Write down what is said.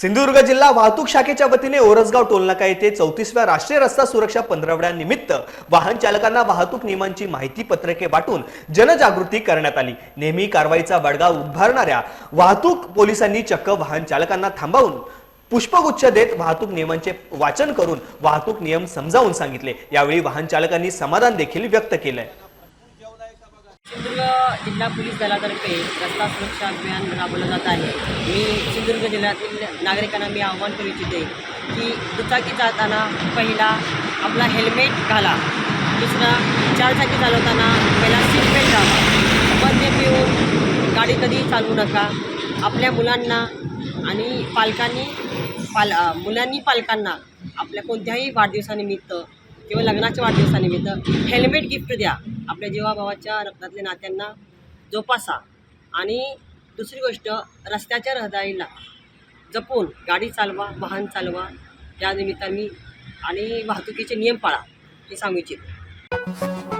सिंधुदुर्ग जिल्हा वाहतूक शाखेच्या वतीने ओरसगाव टोलनाका येथे चौतीसव्या राष्ट्रीय रस्ता सुरक्षा पंधरवड्यानिमित्त वाहन चालकांना वाहतूक नियमांची माहिती पत्रके वाटून जनजागृती करण्यात आली. नेहमी कारवाईचा बडगा उभारणाऱ्या वाहतूक पोलिसांनी चक्क वाहन चालकांना थांबवून पुष्पगुच्छ देत वाहतूक नियमांचे वाचन करून वाहतूक नियम समजावून सांगितले. यावेळी वाहन चालकांनी समाधान देखील व्यक्त केलंय. जिल्हा पोलीस दलातर्फे रस्ता सुरक्षा अभियान राबवलं जात आहे. मी सिंधुदुर्ग जिल्ह्यातील नागरिकांना मी आव्हान करू इच्छिते की दुचाकी चालताना पहिला आपला हेल्मेट घाला. दुसरा चारचाकी चालवताना पहिला सीटबेल्ट घाला. लावा मद्य पिऊन गाडी कधीही चालवू नका. आपल्या मुलांना आणि पालकांनी पाल मुलांनी पालकांना आपल्या कोणत्याही वाढदिवसानिमित्त किंवा लग्नाच्या वाढदिवसानिमित्त हेल्मेट गिफ्ट द्या. आपल्या जीवाभावाच्या रक्तातल्या नात्यांना जोपासा. आणि दुसरी गोष्ट रस्त्याच्या रहदारीला जपून गाडी चालवा वाहन चालवा त्या निमित्ताने आणि वाहतुकीचे नियम पाळा हे सांगू इच्छितो.